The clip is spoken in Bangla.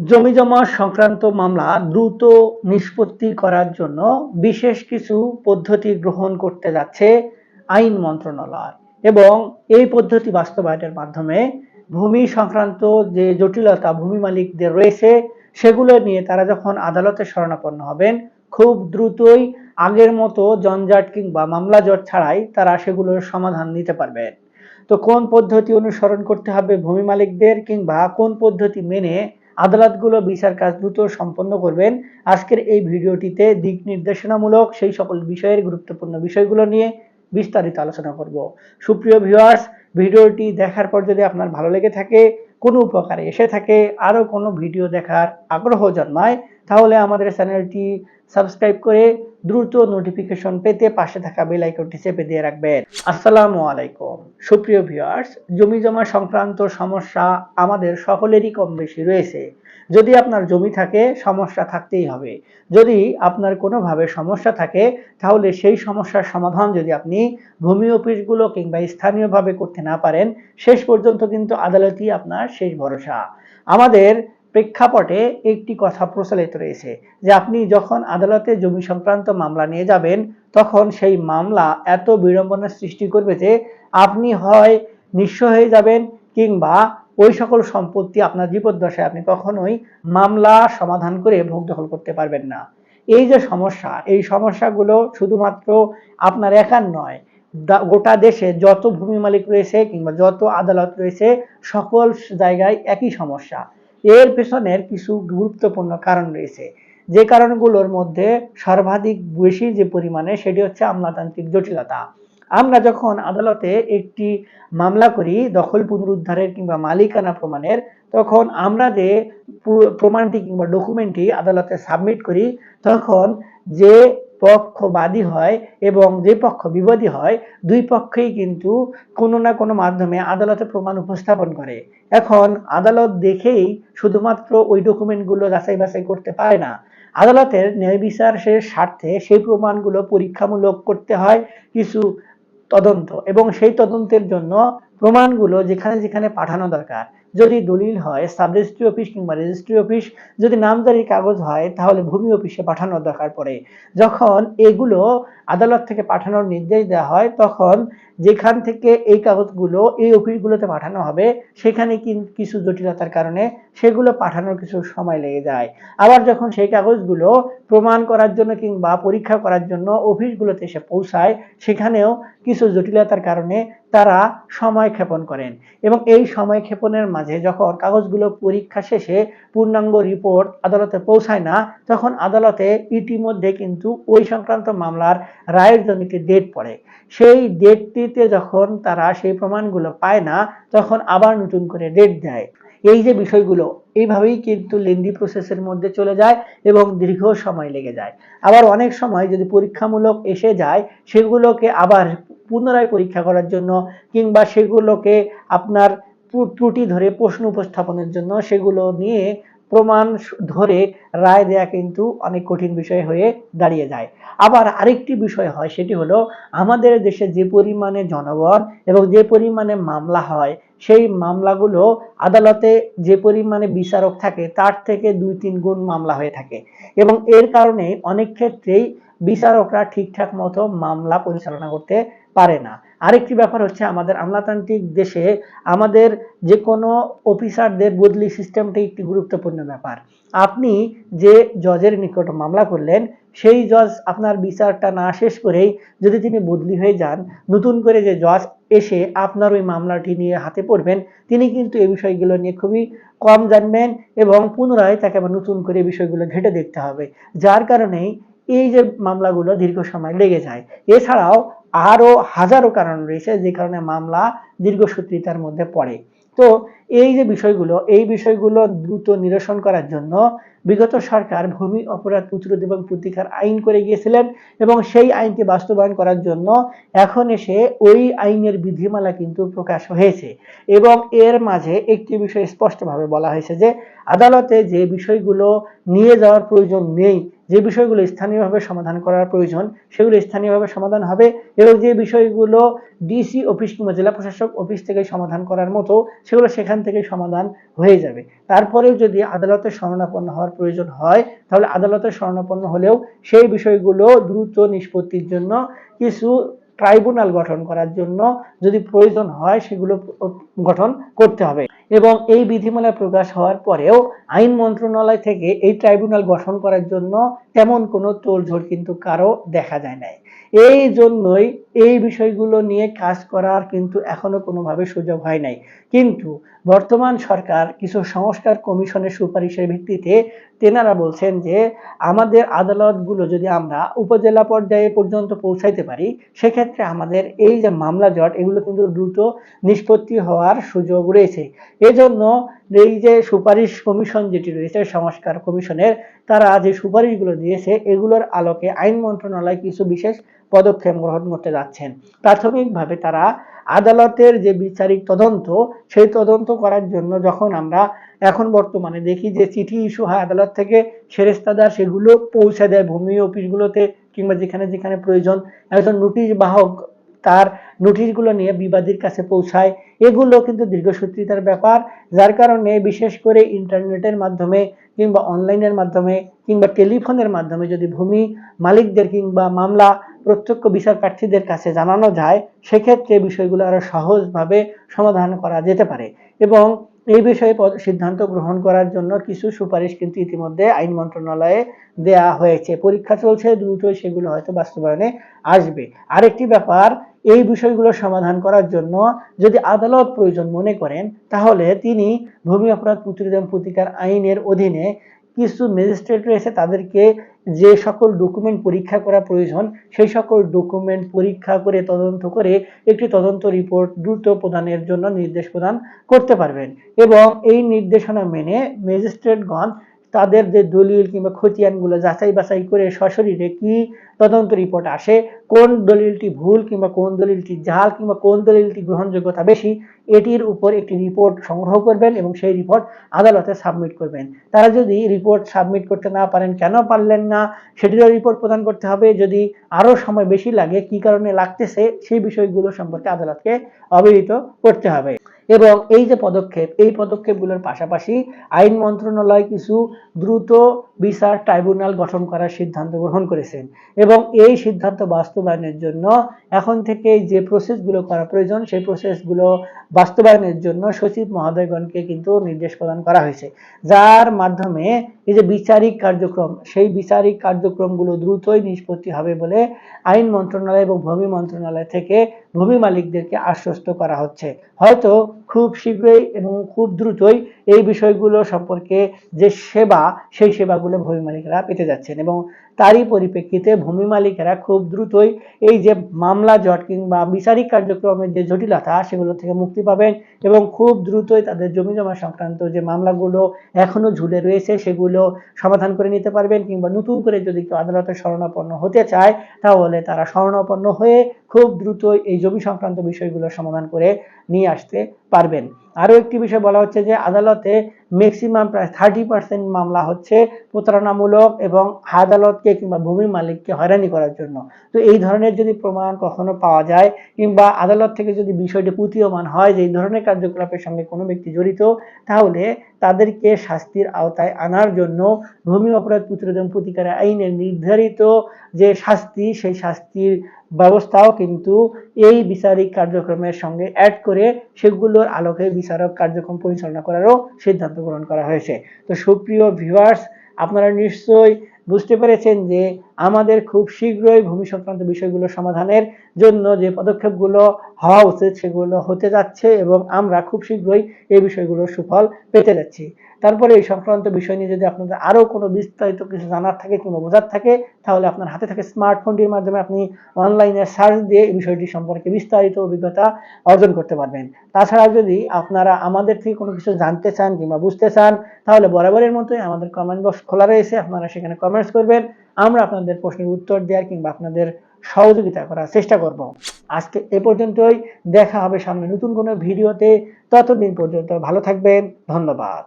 জমি জমা সংক্রান্ত মামলা দ্রুত নিষ্পত্তি করার জন্য বিশেষ কিছু পদ্ধতি গ্রহণ করতে যাচ্ছে আইন মন্ত্রণালয় এবং এই পদ্ধতি বাস্তবায়নের মাধ্যমে ভূমি সংক্রান্ত যে জটিলতা ভূমি মালিকদের রয়েছে, সেগুলো নিয়ে তারা যখন আদালতে শরণাপন্ন হবেন, খুব দ্রুতই আগের মতো জঞ্জাট কিংবা মামলা জট ছাড়াই তারা সেগুলোর সমাধান নিতে পারবেন। তো কোন পদ্ধতি অনুসরণ করতে হবে ভূমি মালিকদের কিংবা কোন পদ্ধতি মেনে আদালতগুলো বিচার কাজ দ্রুত সম্পন্ন করবেন। আজকের এই ভিডিওটিতে দিক নির্দেশনামূলক সেই সকল বিষয়ের গুরুত্বপূর্ণ বিষয়গুলো নিয়ে বিস্তারিত আলোচনা করব। সুপ্রিয় ভিউয়ার্স ভিডিওটি দেখার পর যদি আপনার ভালো লেগে থাকে, কোনো উপকারে এসে থাকে, আরও কোনো ভিডিও দেখার আগ্রহ জন্মায়, তাহলে আমাদের চ্যানেলটি সাবস্ক্রাইব করে দ্রুত নোটিফিকেশন পেতে পাশে থাকা বেল আইকনটি চেপে দিয়ে রাখবেন। আসসালামু আলাইকুম। সুপ্রিয় ভিউয়ার্স জমি জমা সংক্রান্ত সমস্যা আমাদের সকলেরই কম বেশি রয়েছে। যদি আপনার জমি থাকে, সমস্যা থাকতেই হবে। যদি আপনার কোনোভাবে সমস্যা থাকে, তাহলে সেই সমস্যার সমাধান যদি আপনি ভূমি অফিসগুলো কিংবা স্থানীয়ভাবে করতে না পারেন, শেষ পর্যন্ত কিন্তু আদালতই আপনার শেষ ভরসা। আমাদের প্রেক্ষাপটে একটি কথা প্রচলিত রয়েছে যে আপনি যখন আদালতে জমি সংক্রান্ত মামলা নিয়ে যাবেন, তখন সেই মামলা এত বিড়ম্বনার সৃষ্টি করবে যে আপনি হয় নিঃস্ব হয়ে যাবেন কিংবা ওই সকল সম্পত্তি আপনার জীবদ্দশায় আপনি কখনোই মামলা সমাধান করে ভোগ দখল করতে পারবেন না। এই যে সমস্যা, এই সমস্যাগুলো শুধুমাত্র আপনার একার নয় গোটা দেশে যত ভূমি মালিক রয়েছে কিংবা যত আদালত রয়েছে, সকল জায়গায় একই সমস্যা। এর পেছনের কিছু গুরুত্বপূর্ণ কারণ রয়েছে। যে কারণগুলোর মধ্যে সর্বাধিক বেশি যে পরিমাণে, সেটি হচ্ছে আমলাতান্ত্রিক জটিলতা। আমরা যখন আদালতে একটি মামলা করি, দখল পুনরুদ্ধারের কিংবা মালিকানা প্রমাণের, তখন আমরা যে প্রমাণটি কিংবা ডকুমেন্টটি আদালতে সাবমিট করি, তখন যে পক্ষ বাদী হয় এবং যে পক্ষ বিবাদী হয়, দুই পক্ষেই কিন্তু কোনো না কোনো মাধ্যমে আদালতে প্রমাণ উপস্থাপন করে। এখন আদালত দেখেই শুধুমাত্র ওই ডকুমেন্টগুলো যাচাই বাছাই করতে পারে না। আদালতের ন্যায় বিচারের স্বার্থে সেই প্রমাণগুলো পরীক্ষামূলক করতে হয় কিছু তদন্ত এবং সেই তদন্তের জন্য প্রমাণগুলো যেখানে যেখানে পাঠানো দরকার। যদি দলিল হয় সাব রেজিস্ট্রি অফিস কিংবা রেজিস্ট্রি অফিস যদি নামজারি কাগজ হয়, তাহলে ভূমি অফিসে পাঠানোর দরকার পড়ে। যখন এগুলো আদালত থেকে পাঠানোর নির্দেশ দেওয়া হয়, তখন যেখান থেকে এই কাগজগুলো, এই অফিসগুলোতে পাঠানো হবে, সেখানে কিছু জটিলতার কারণে সেগুলো পাঠানোর কিছু সময় লেগে যায়। আবার যখন সেই কাগজগুলো প্রমাণ করার জন্য কিংবা পরীক্ষা করার জন্য অফিসগুলোতে এসে পৌঁছায়, সেখানেও কিছু জটিলতার কারণে তারা সময় ক্ষেপণ করেন। এবং এই সময় ক্ষেপণের মাঝে যখন কাগজগুলো পরীক্ষা শেষে পূর্ণাঙ্গ রিপোর্ট আদালতে পৌঁছায় না, তখন আদালতে ইতিমধ্যে কিন্তু ওই সংক্রান্ত মামলার রায়ের জন্য একটি ডেট পড়ে। সেই ডেটটিতে যখন তারা সেই প্রমাণগুলো পায় না, তখন আবার নতুন করে ডেট দেয়। এই যে বিষয়গুলো, এইভাবেই কিন্তু লেন্দি প্রসেসের মধ্যে চলে যায় এবং দীর্ঘ সময় লেগে যায়। আবার অনেক সময় যদি পরীক্ষামূলক এসে যায়, সেগুলোকে আবার পুনরায় পরীক্ষা করার জন্য কিংবা সেগুলোকে আপনার ত্রুটি ধরে প্রশ্ন উপস্থাপনের জন্য সেগুলো নিয়ে প্রমাণ ধরে রায় দেয়া কিন্তু অনেক কঠিন বিষয় হয়ে দাঁড়িয়ে যায়। আবার আরেকটি বিষয় হয়, সেটি হলো আমাদের দেশে যে পরিমাণে জনগণ এবং যে পরিমাণে মামলা হয়, সেই মামলাগুলো আদালতে যে পরিমাণে বিচারক থাকে, তার থেকে দুই তিন গুণ মামলা হয়ে থাকে। এবং এর কারণে অনেক ক্ষেত্রেই বিচারকরা ঠিকঠাক মতো মামলা পরিচালনা করতে পারে না। আরেকটি ব্যাপার হচ্ছে আমাদের আমলাতান্ত্রিক দেশে আমাদের যে কোনো অফিসারদের বদলি সিস্টেমটা একটি গুরুত্বপূর্ণ ব্যাপার। আপনি যে জজের নিকট মামলা করলেন, সেই জজ আপনার বিচারটা না শেষ করেই যদি তিনি বদলি হয়ে যান, নতুন করে যে জজ এসে আপনার ওই মামলাটি নিয়ে হাতে পড়বেন, তিনি কিন্তু এই বিষয়গুলো নিয়ে খুবই কম জানবেন এবং পুনরায় তাকে আবার নতুন করে বিষয়গুলো ঘেটে দেখতে হবে। যার কারণেই এই যে মামলাগুলো দীর্ঘ সময় লেগে যায়। এছাড়াও আরও হাজারো কারণ রয়েছে যে কারণে মামলা দীর্ঘসূত্রিতার মধ্যে পড়ে। তো এই যে বিষয়গুলো, এই বিষয়গুলো দ্রুত নিরসন করার জন্য বিগত সরকার ভূমি অপরাধ প্রতিরোধ এবং প্রতিকার আইন করে গিয়েছিলেন এবং সেই আইনটি বাস্তবায়ন করার জন্য এখন এসে ওই আইনের বিধিমালা কিন্তু প্রকাশ হয়েছে। এবং এর মাঝে একটি বিষয় স্পষ্টভাবে বলা হয়েছে যে আদালতে যে বিষয়গুলো নিয়ে যাওয়ার প্রয়োজন নেই যে বিষয়গুলো স্থানীয়ভাবে সমাধান করার প্রয়োজন, সেগুলো স্থানীয়ভাবে সমাধান হবে এবং যে বিষয়গুলো ডিসি অফিস কিংবা জেলা প্রশাসক অফিস থেকে সমাধান করার মতো, সেগুলো সেখান থেকে সমাধান হয়ে যাবে। তারপরেও যদি আদালতে শরণাপন্ন হওয়ার প্রয়োজন হয়, তাহলে আদালতে শরণাপন্ন হলেও সেই বিষয়গুলো দ্রুত নিষ্পত্তির জন্য কিছু ট্রাইব্যুনাল গঠন করার জন্য যদি প্রয়োজন হয়, সেগুলো গঠন করতে হবে। এবং এই বিধিমালা প্রকাশ হওয়ার পরেও আইন মন্ত্রণালয় থেকে এই ট্রাইব্যুনাল গঠন করার জন্য তেমন কোনো তোড়জোড় কিন্তু কারও দেখা যায় নাই। এই জন্যই এই বিষয়গুলো নিয়ে কাজ করার কিন্তু এখনও কোনোভাবে সুযোগ হয় নাই। কিন্তু বর্তমান সরকার কিছু সংস্কার কমিশনের সুপারিশের ভিত্তিতে তেনারা বলছেন যে, আমাদের আদালতগুলো যদি আমরা উপজেলা পর্যায়ে পর্যন্ত পৌঁছাইতে পারি, সেক্ষেত্রে আমাদের এই যে মামলা জট, এগুলো কিন্তু দ্রুত নিষ্পত্তি হওয়ার সুযোগ রয়েছে। এজন্য এই যে সুপারিশ কমিশন যেটি রয়েছে, সংস্কার কমিশনের তারা যে সুপারিশগুলো দিয়েছে, এগুলোর আলোকে আইন মন্ত্রণালয় কিছু বিশেষ পদক্ষেপ গ্রহণ করতে যাচ্ছেন। প্রাথমিকভাবে তারা আদালতের যে বিচারিক তদন্ত, সেই তদন্ত করার জন্য যখন আমরা এখন বর্তমানে দেখি যে চিঠি ইস্যু হয় আদালত থেকে সেরেস্তাদার সেগুলো পৌঁছে দেয়, ভূমি অফিসগুলোতে কিংবা যেখানে যেখানে প্রয়োজন। একজন নোটিশ বাহক তার নোটিশগুলো নিয়ে বিবাদীর কাছে পৌঁছায়। এগুলো কিন্তু দীর্ঘসূত্রিতার ব্যাপার, যার কারণে বিশেষ করে ইন্টারনেটের মাধ্যমে কিংবা অনলাইনের মাধ্যমে কিংবা টেলিফোনের মাধ্যমে যদি ভূমি মালিকদের কিংবা মামলা প্রত্যক্ষ বিচার প্রার্থীদের কাছে জানানো যায়, সেক্ষেত্রে বিষয়গুলো আরও সহজভাবে সমাধান করা যেতে পারে এবং এই বিষয়ে সিদ্ধান্ত গ্রহণ করার জন্য কিছু সুপারিশ কিন্তু ইতিমধ্যে আইন মন্ত্রণালয়ে দেয়া হয়েছে। পরীক্ষা চলছে, দ্রুতই সেগুলো হয়তো বাস্তবায়নে আসবে। আরেকটি ব্যাপার এই বিষয়গুলো সমাধান করার জন্য যদি আদালত প্রয়োজন মনে করেন, তাহলে তিনি ভূমি অপরাধ প্রতিরোধ প্রতিকার আইনের অধীনে কিছু ম্যাজিস্ট্রেট রয়েছে তাদেরকে যে সকল ডকুমেন্ট পরীক্ষা করা প্রয়োজন, সেই সকল ডকুমেন্ট পরীক্ষা করে, তদন্ত করে একটি তদন্ত রিপোর্ট দ্রুত প্রদানের জন্য নির্দেশ প্রদান করতে পারবেন। এবং এই নির্দেশনা মেনে ম্যাজিস্ট্রেটগণ তাদের যে দলিল কিংবা খতিয়ানগুলো যাচাই বাছাই করে সশরীরে কি তদন্ত রিপোর্ট আসে, কোন দলিলটি ভুল কিংবা কোন দলিলটি জাল কিংবা কোন দলিলটি গ্রহণযোগ্যতা বেশি, এটির উপর একটি রিপোর্ট সংগ্রহ করবেন এবং সেই রিপোর্ট আদালতে সাবমিট করবেন। তারা যদি রিপোর্ট সাবমিট করতে না পারেন, কেন পারলেন না, সেটিরও রিপোর্ট প্রদান করতে হবে। যদি আরও সময় বেশি লাগে, কি কারণে লাগতেছে, সেই বিষয়গুলো সম্পর্কে আদালতকে অবহিত করতে হবে। এবং এই যে পদক্ষেপ, এই পদক্ষেপগুলোর পাশাপাশি আইন মন্ত্রণালয় কিছু দ্রুত বিচার ট্রাইব্যুনাল গঠন করার সিদ্ধান্ত গ্রহণ করেছেন এবং এই সিদ্ধান্ত বাস্তবায়নের জন্য এখন থেকে যে প্রসেসগুলো করা প্রয়োজন, সেই প্রসেসগুলো বাস্তবায়নের জন্য সচিব মহোদয়গণকে কিন্তু নির্দেশ প্রদান করা হয়েছে। যার মাধ্যমে এই যে বিচারিক কার্যক্রম, সেই বিচারিক কার্যক্রমগুলো দ্রুতই নিষ্পত্তি হবে বলে আইন মন্ত্রণালয় এবং ভূমি মন্ত্রণালয় থেকে ভূমি মালিকদেরকে আশ্বস্ত করা হচ্ছে। হয়তো খুব শীঘ্রই এবং খুব দ্রুতই এই বিষয়গুলো সম্পর্কে যে সেবা, সেই সেবাগুলো ভূমি মালিকরা পেতে যাচ্ছেন এবং তারই পরিপ্রেক্ষিতে ভূমি মালিকেরা খুব দ্রুতই এই যে মামলা জট কিংবা বিচারিক কার্যক্রমের যে জটিলতা, সেগুলো থেকে মুক্তি পাবেন এবং খুব দ্রুতই তাদের জমি জমা সংক্রান্ত যে মামলাগুলো এখনও ঝুলে রয়েছে, সেগুলো সমাধান করে নিতে পারবেন কিংবা নতুন করে যদি কেউ আদালতে শরণাপন্ন হতে চায়, তাহলে তারা শরণাপন্ন হয়ে খুব দ্রুতই এই জমি সংক্রান্ত বিষয়গুলো সমাধান করে নিয়ে আসতে পারবেন। আরও একটি বিষয় বলা হচ্ছে যে, আদালতে ম্যাক্সিমাম প্রায় থার্টি পার্সেন্ট মামলা হচ্ছে প্রতারণামূলক এবং আদালতকে কিংবা ভূমি মালিককে হয়রানি করার জন্য। তো এই ধরনের যদি প্রমাণ কখনো পাওয়া যায়, কিংবা আদালত থেকে যদি বিষয়টি প্রতীয়মান হয় যে, এই ধরনের কার্যকলাপের সঙ্গে কোনো ব্যক্তি জড়িত, তাহলে তাদেরকে শাস্তির আওতায় আনার জন্য ভূমি অপরাধ প্রতিরোধ প্রতিকার আইনের নির্ধারিত যে শাস্তি, সেই শাস্তির ব্যবস্থাও কিন্তু এই বিচারিক কার্যক্রমের সঙ্গে অ্যাড করে সেগুলোর আলোকে বিচারক কার্যক্রম পরিচালনা করারও সিদ্ধান্ত গ্রহণ করা হয়েছে। তো সুপ্রিয় ভিউয়ার্স আপনারা নিশ্চয়ই বুঝতে পেরেছেন যে আমাদের খুব শীঘ্রই ভূমি সংক্রান্ত বিষয়গুলো সমাধানের জন্য যে পদক্ষেপগুলো হওয়া উচিত সেগুলো হতে যাচ্ছে এবং আমরা খুব শীঘ্রই এই বিষয়গুলোর সুফল পেতে যাচ্ছি। তারপরে এই সংক্রান্ত বিষয় নিয়ে যদি আপনাদের আরও কোনো বিস্তারিত কিছু জানার থাকে কিংবা বোঝার থাকে, তাহলে আপনার হাতে থাকে স্মার্টফোনটির মাধ্যমে আপনি অনলাইনে সার্চ দিয়ে এই বিষয়টি সম্পর্কে বিস্তারিত অভিজ্ঞতা অর্জন করতে পারবেন। তাছাড়া যদি আপনারা আমাদের থেকে কোনো কিছু জানতে চান কিংবা বুঝতে চান, তাহলে বরাবরের মতোই আমাদের কমেন্ট বক্স খোলা রয়েছে, আপনারা সেখানে কমেন্টস করবেন। আমরা আপনাদের প্রশ্নের উত্তর দেওয়ার কিংবা আপনাদের সহযোগিতা করার চেষ্টা করব। আজকে এ পর্যন্তই। দেখা হবে সামনে নতুন কোনো ভিডিওতে। ততদিন পর্যন্ত ভালো থাকবেন। ধন্যবাদ।